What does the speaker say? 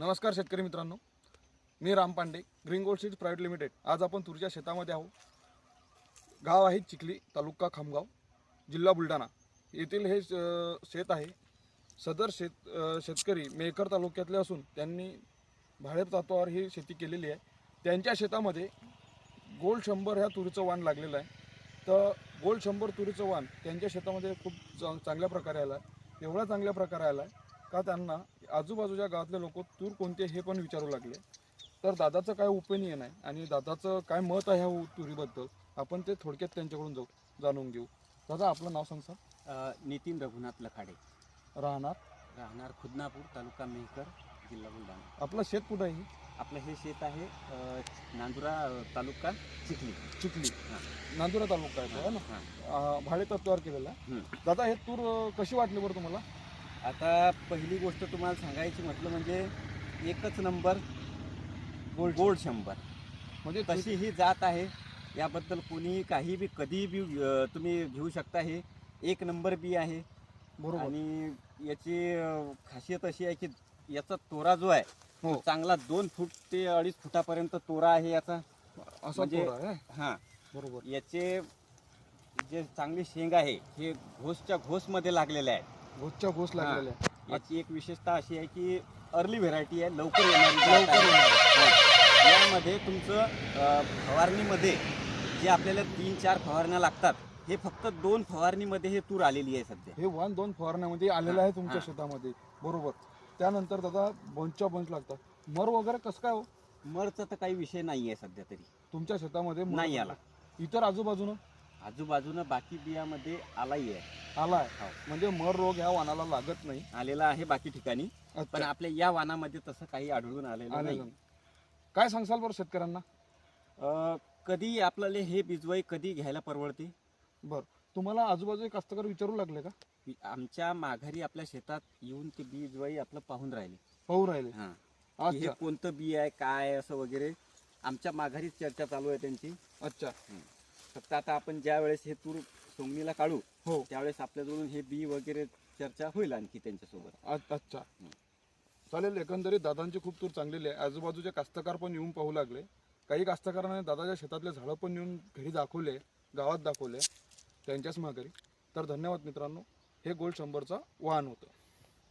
नमस्कार शेतकरी मित्रांनो. मी Ram Pande green gold seeds private limited. आज आपण तुरीच्या शेतामध्ये आहोत. गाव आहे चिखली तालुका खामगाव जिल्हा बुलढाणा. येथील हे शेत आहे. सदर शेत शेतकरी मेकर तालुक्यातले असून त्यांनी भाडे तत्वावर ही शेती केलेली आहे. त्यांच्या शेतामध्ये गोल्ड शंभर ह्या तुरीचं वाण लागलेलं आहे. तर गोल्ड शंभर तुरीचं वाण त्यांच्या शेतामध्ये खूप चांगल्या प्रकारे आलं आहे. एवढा चांगल्या प्रकारे आला आहे का त्यांना आजूबाजूच्या गावातले लोक तूर कोणते हे पण विचारू लागले. तर दादाचं काय ओपिनियन आहे आणि दादाचं काय मत आहे ह्या तुरीबद्दल? आपण ते थोडक्यात त्यांच्याकडून जाऊ जाणून घेऊ. दादा आपलं नाव सांग सर. नितीन रघुनाथ लखाडे. राहणार? राहणार खुदनापूर तालुका मेहकर जिल्हा बुलढाणा. आपलं शेत कुठं आहे? आपलं हे शेत आहे नांदुरा तालुका चिखली. चिखली. हां. नांदुरा तालुका आहे ना? भाडे तत्वावर केलेला. दादा हे तूर कशी वाटली बरं तुम्हाला? आता पहिली गोष्ट तुम्हाला सांगायची म्हटलं म्हणजे एकच नंबर गोल्ड. गोल्ड शंभर. म्हणजे तशी ही जात आहे याबद्दल कोणी काही बी कधी बी तुम्ही घेऊ शकता हे. एक नंबर बी आहे. बरोबर. आणि याची खासियत अशी आहे की याचा तोरा जो आहे हो. चांगला दोन फूट ते अडीच फुटापर्यंत तोरा आहे याचा. असा म्हणजे- हा. बरोबर. याचे जे चांगली शेंग आहे हे घोसच्या घोसमध्ये लागलेले आहे घोसच्या घोस लागलेल्या. याची एक विशेषता अशी आहे की अर्ली व्हेरायटी आहे लवकर येणारी जात लवकर आहे. येणारी. हा. यामध्ये तुमचं अ, फवारणीमध्ये जे आपल्याला तीन चार फवारण्या लागतात हे फक्त दोन फवारणीमध्ये हे तूर आलेली आहे सध्या हे वाण दोन फवारण्यामध्ये आलेलं आहे तुमच्या हां. शेतामध्ये बरोबर त्यानंतर दादा बंचच्या बंच लागतात मर वगैरे कसं काय हो मरचा तर काही विषय नाही आहे सध्या तरी तुमच्या शेतामध्ये मर नाही. आला इतर आजूबाजूनं आजूबाजूनं बाकी बियामध्ये आलाही आहे. आलाय. हो. म्हणजे मर रोग ह्या वाणाला लागत नाही. आलेला आहे बाकी ठिकाणी पण अच्छा, आपल्या या वानामध्ये तसं काही आढळून आलेलं आलेलं नाही. काय सांगसाल बरं शेतकऱ्यांना? अ, कधी आपल्याला हे बिजवाई कधी घ्यायला परवडते? बर. तुम्हाला आजूबाजूचे कास्तकार विचारू लागले का? आमच्या माघारी आपल्या शेतात येऊन ते बिजवाई आपलं पाहून राहिले. पाहू राहिले. हा. की हे अच्छा. कोणतं बी आहे काय आहे असं वगैरे आमच्या माघारीच चर्चा चालू आहे त्यांची. अच्छा. फक्त आता आपण ज्या वेळेस हे तूर सोंगणीला काढू हो. त्यावेळेस आपल्याजवळून हे बी वगैरे चर्चा होईल आणखी त्यांच्यासोबत. अ- अच्छा. चालेल एकंदरीत दादांची खूप तूर चांगलेली आहे. आजूबाजूचे कास्तकार पण येऊन पाहू लागले. काही कास्तकारांनी दादाच्या शेतातले झाडं पण येऊन घरी दाखवले गावात दाखवले त्यांच्याच माघारी. तर धन्यवाद मित्रांनो. हे गोल्ड शंभरचा वाहन होतं.